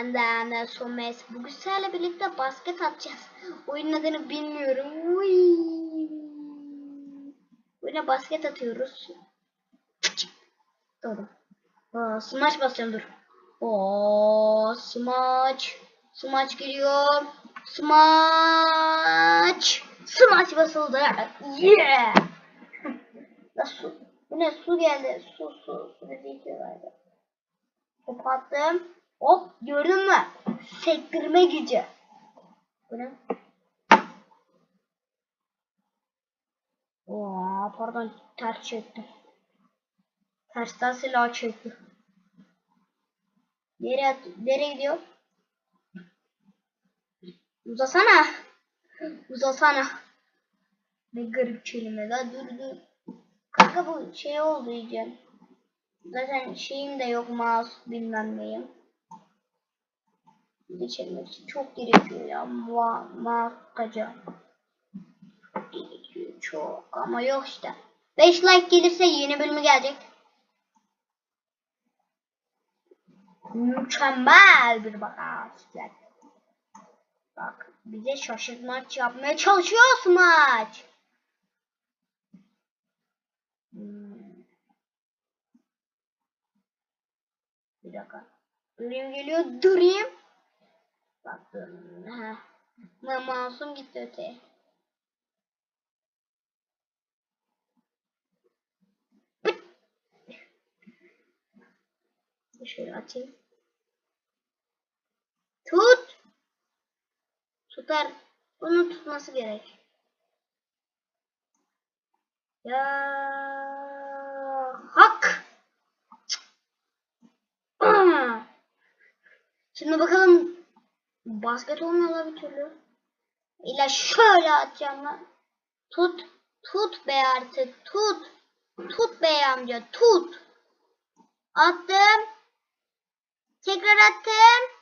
Ben de Anne Somes. Bugün sizlerle birlikte basket atacağız. Oyunun adını bilmiyorum. Uy. Oyuna basket atıyoruz. Doğru. Aa, smaç basacağım dur. Oo, smaç. Smaç geliyor. Smaç. Smaç basıldı. Yeah. Su. Bu ne? Su geldi. Su su. Su dediği şey vardı. Hop attım. Hop gördün mü? Sektirme gücü. Bu ne? Oo, pardon ters çektim. Tersten silah çekti. Nereye, nereye gidiyor? Uzasana. Uzasana. Ne garip kelime la dur dur. Kanka bu şey oldu iyice. Zaten şeyim de yok mouse bilmem neyim. Geçirmek için çok gerekiyor ya. Ma markaca. Çok gerekiyor çok ama yok işte. 5 like gelirse yeni bölümü gelecek. Mükemmel bir bakar. Bak bize şaşırtmaç yapmaya çalışıyor maç. Hmm. Bir dakika. Dream geliyor. Dream. Dur. Ha. Ma masum gitti öteye. Şöyle atayım. Tut. Tutar. Bunu tutması gerek. Ya hak. Şimdi bakalım basket olmuyorlar bir türlü. İla şöyle atacağım ben. Tut. Tut be artık. Tut. Tut bey amca. Tut. Attım. Tekrar attım.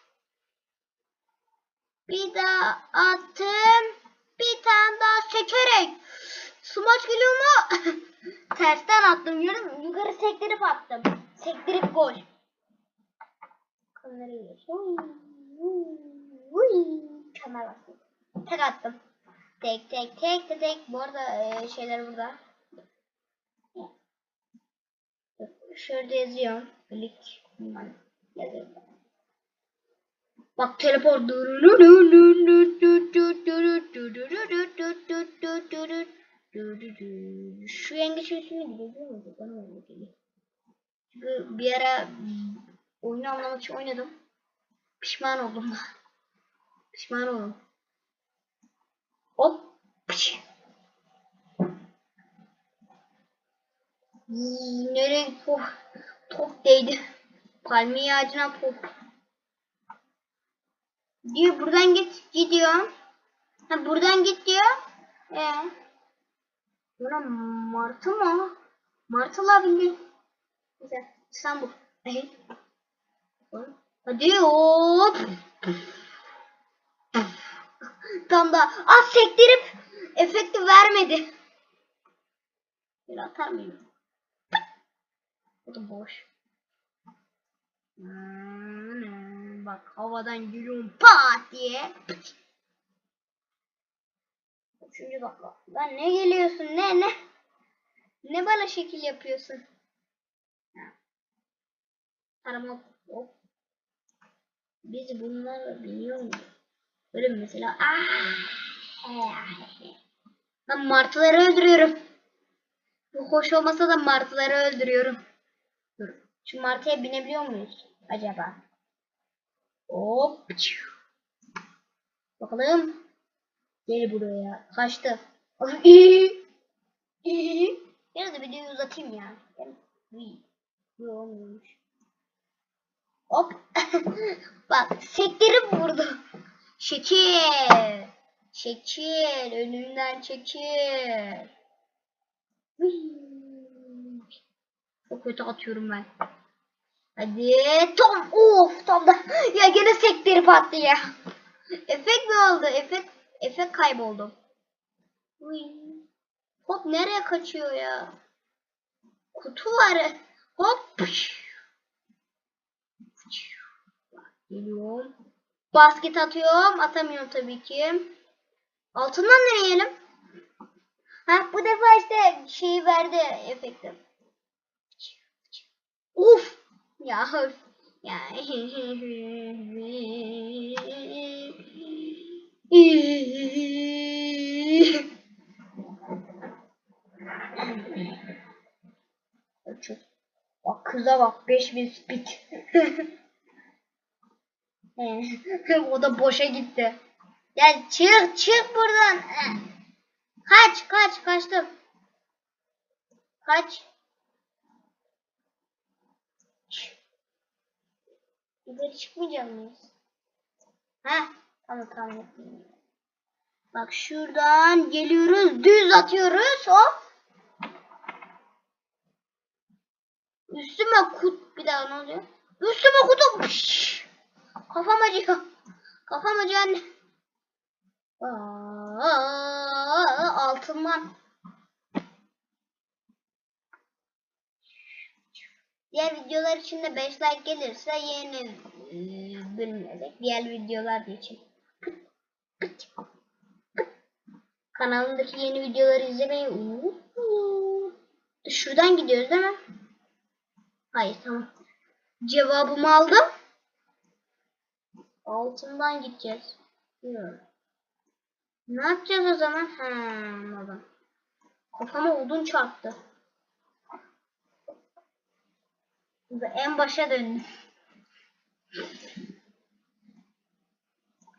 Bir daha attım. Bir tane daha çekerek. Smaç geliyor mu? Tersten attım. Mü? Yukarı sektirip attım. Sektirip gol. Kamerayı geç. Uy. Kamera bastım. Tek attım. Tek tek tek tek tek. Bu arada e, şeyler burada. Şurada yazıyorum. Klik. Yazıyorum. Bak teleport. Şu yengeç üstüne gidiyor değil mi? Bana öyle geliyor. Çünkü bir ara oyunu anlamak için oynadım. Pişman oldum. Pişman oldum. Hop. Nereye top, top değdi. Palmiye ağacına top. Diyor buradan git gidiyor. Ha buradan git diyor. Ee. Buna martı mı? Martılar bilmiyor. Güzel. İstanbul. Hadi hop. Tam da az sektirip efekti vermedi. Bir atar mıyım? Bu da boş. Hmm, Bak havadan gülüyorum pat diye. Üçüncü dakika. Lan ne geliyorsun ne ne? Ne bana şekil yapıyorsun? Ha. Arama hop. Biz bunları biliyor muyuz? Böyle mesela ah. Ben martıları öldürüyorum. Bu hoş olmasa da martıları öldürüyorum. Dur. Şu martıya binebiliyor muyuz acaba? Hop. Bakalım. Gel buraya. Kaçtı. Biraz da videoyu uzatayım ya. Bu olmuyormuş. Hop. Bak sektirip vurdu. Şekil. Şekil. Önünden çekil. Çok kötü atıyorum ben. Hadi tam of tam da ya gene sektirip attı ya. Efekt mi oldu? Efekt efekt kayboldu. Hop nereye kaçıyor ya? Kutu var. Hop. Geliyorum. Basket atıyorum. Atamıyorum tabii ki. Altından nereye yiyelim? Ha bu defa işte şeyi verdi efekti. Uf! Ya öf. ya. Bak kıza bak 5000 speed. o da boşa gitti. Ya çık çık buradan. Kaç kaç kaçtım. Kaç. Yukarı çıkmayacak mıyız? Ha tamam tamam. Bak şuradan geliyoruz düz atıyoruz hop. Üstüme kut bir daha ne oluyor? Üstüme kutu. Pişş. Kafam acıyor. Kafam acıyor anne. Aa, altından. Diğer videolar için de 5 like gelirse yeni e, bölümlerde diğer videolar için. Kanalımdaki yeni videoları izlemeyi. Şuradan gidiyoruz değil mi? Hayır tamam. Cevabımı aldım. Altından gideceğiz. Yok. Ne yapacağız o zaman? Ha, anladım. Kafama odun çarptı. En başa döndüm.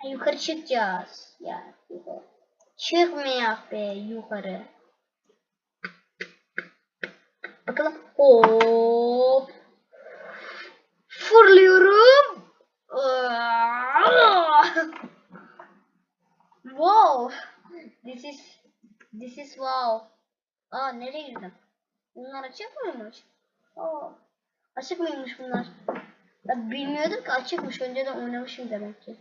Yukarı çıkacağız. Ya yukarı. Çıkmayak be yukarı. Bakalım. Hop. Fırlıyorum. wow. This is this is wow. Aa nereye girdim? Bunlar açık mıymış? Aa, açık mıymış bunlar? Ben bilmiyordum ki açıkmış. Önceden oynamışım demek ki.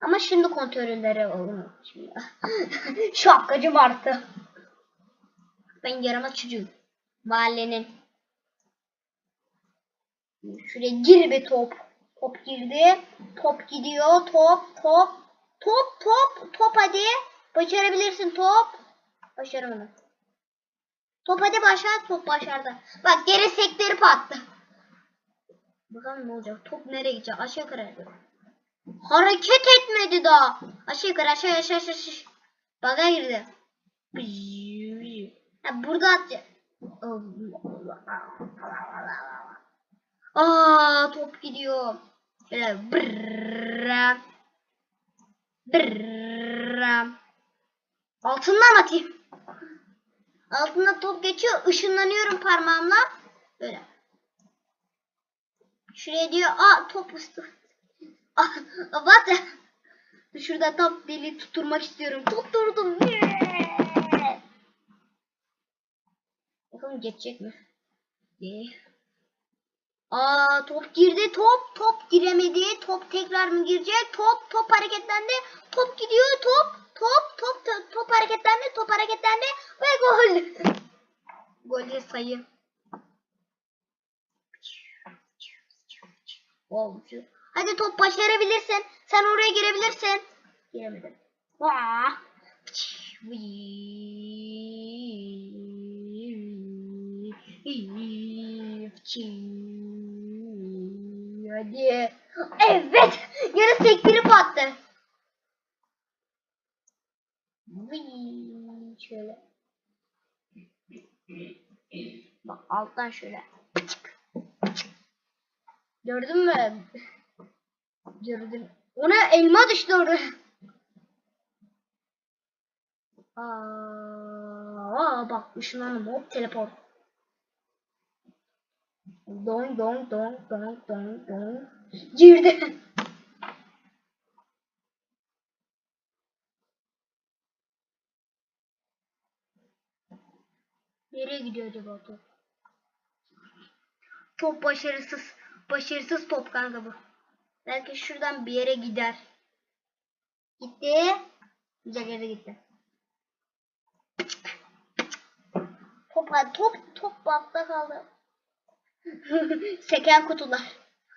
Ama şimdi kontrolleri unutmuşum ya. Şapkacım arttı. Ben yaramaz çocuğum. Mahallenin. Şuraya gir bir top. Top girdi. Top gidiyor. Top top. Top top. Top hadi. Başarabilirsin top. Başaramadım. Top hadi başar. Top başardı. Bak geri sektirip attı. Bakalım ne olacak. Top nereye gidecek? Aşağı yukarı. Hareket etmedi daha. Aşağı yukarı aşağı aşağı aşağı. aşağı. Baga girdi. Ha, burada atacak. Aa top gidiyor. Böyle brrrra. Brrrra. Altından atayım. Altından top geçiyor. Işınlanıyorum parmağımla. Böyle. Şuraya diyor. Aa top ustu. Aa, what? Şurada top deli tutturmak istiyorum. Tutturdum. Bakalım geçecek mi? Değil. Aa top girdi top top giremedi. Top tekrar mı girecek? Top top hareketlendi. Top gidiyor top top top top, top hareketlendi top hareketlendi ve gol. Golde sayı. Olmuş. Hadi top başarabilirsin. Sen oraya girebilirsin. Giremedim Vaa. Hadi. Evet. Yarı sektirip attı. Vıy, Şöyle. Bak alttan şöyle. Gördün mü? Gördüm. Ona elma düştü orada. Aa, aa bak ışınlandım hop teleport. Don don don don don don. Girdi. Nereye gidiyor acaba top? Top başarısız. Başarısız top kanka bu. Belki şuradan bir yere gider. Gitti. Güzel yere gitti. Top top top bakta kaldı. Seken kutular.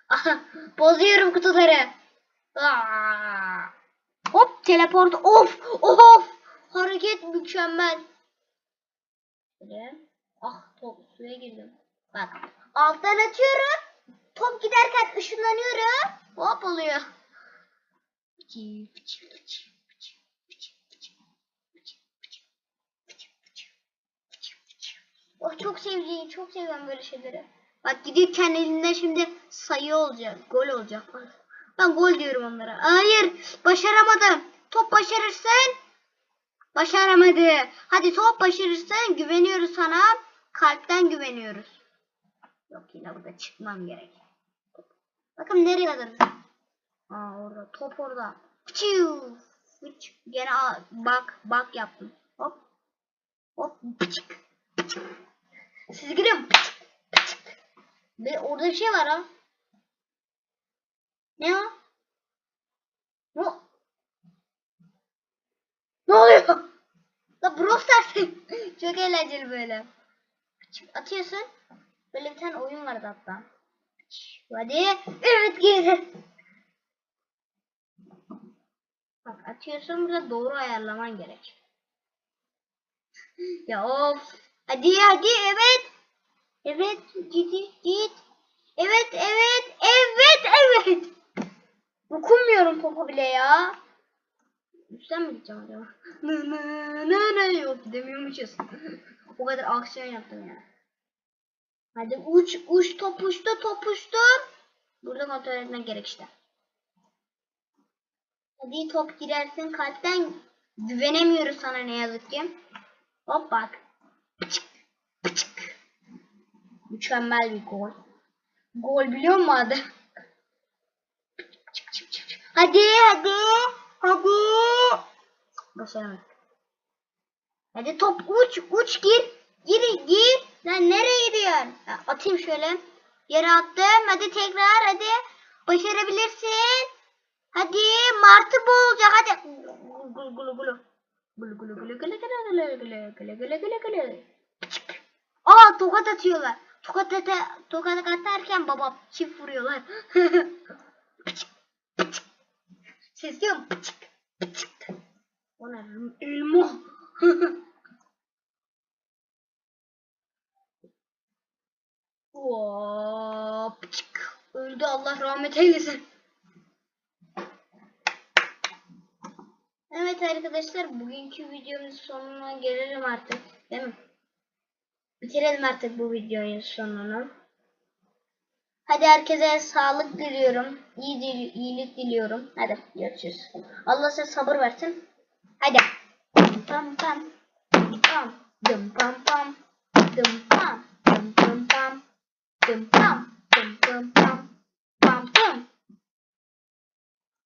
Aha, bozuyorum kutuları. Aa. Hop teleport. Of of. Hareket mükemmel. Şöyle. Ah top suya girdim. Bak alttan atıyorum. Top giderken ışınlanıyorum. Hop oluyor. Oh çok sevdiğim, çok seviyorum böyle şeyleri. Bak gidiyorken elinde şimdi sayı olacak, gol olacak. Ben gol diyorum onlara. Hayır, başaramadım. Top başarırsın. Başaramadı. Hadi top başarırsın. Güveniyoruz sana. Kalpten güveniyoruz. Yok yine burada çıkmam gerek. Bakın nereye alırız? Aa orada top orada. Çiu. Fıç. Gene bak bak yaptım. Hop. Hop. Pıçık. Pıçık. Siz görüyor musun? Ve orada bir şey var ha. Ne o? Ne? Ne oluyor? La Brawl Stars. Çok eğlenceli böyle. Atıyorsun. Böyle bir tane oyun vardı hatta. Hadi. Evet girdi. Bak atıyorsun burada doğru ayarlaman gerek. Ya of. Hadi hadi evet. Evet git git. Evet evet evet evet. Okunmuyorum topu bile ya. Üstten mi gideceğim acaba? Nı nı nı nı yok gidemiyormuşuz. o kadar aksiyon yaptım ya. Hadi uç uç top uçtu top uçtu. Burada kontrol etmek gerek işte. Hadi top girersin kalpten güvenemiyoruz sana ne yazık ki. Hop bak. Pıçık, pıçık. Mükemmel bir gol. Gol biliyor musun adı? Hadi hadi hadi. Başaramadık. Hadi top uç uç gir. Gir gir. Lan nereye gidiyorsun? Atayım şöyle. Yere attım. Hadi tekrar hadi. Başarabilirsin. Hadi martı boğulacak hadi. Gulu gulu gulu. Gulu gulu gulu gulu gulu gulu gulu gulu gulu gulu. Aa tokat atıyorlar. Tokat ate, tokat atarken baba çift vuruyorlar. pıçık pıçık. Ses diyorum pıçık pıçık. O ne? Elma. Oo, pıçık. Öldü Allah rahmet eylesin. Evet arkadaşlar bugünkü videomuzun sonuna gelelim artık. Değil mi? Bitirelim artık bu videonun sonunu. Hadi herkese sağlık diliyorum. İyi dil- iyilik diliyorum. Hadi görüşürüz. Allah size sabır versin. Hadi. Pam pam. Pam. Dım pam pam. Dım pam. Dım pam pam. Dım pam. Dım pam pam. Pam pam.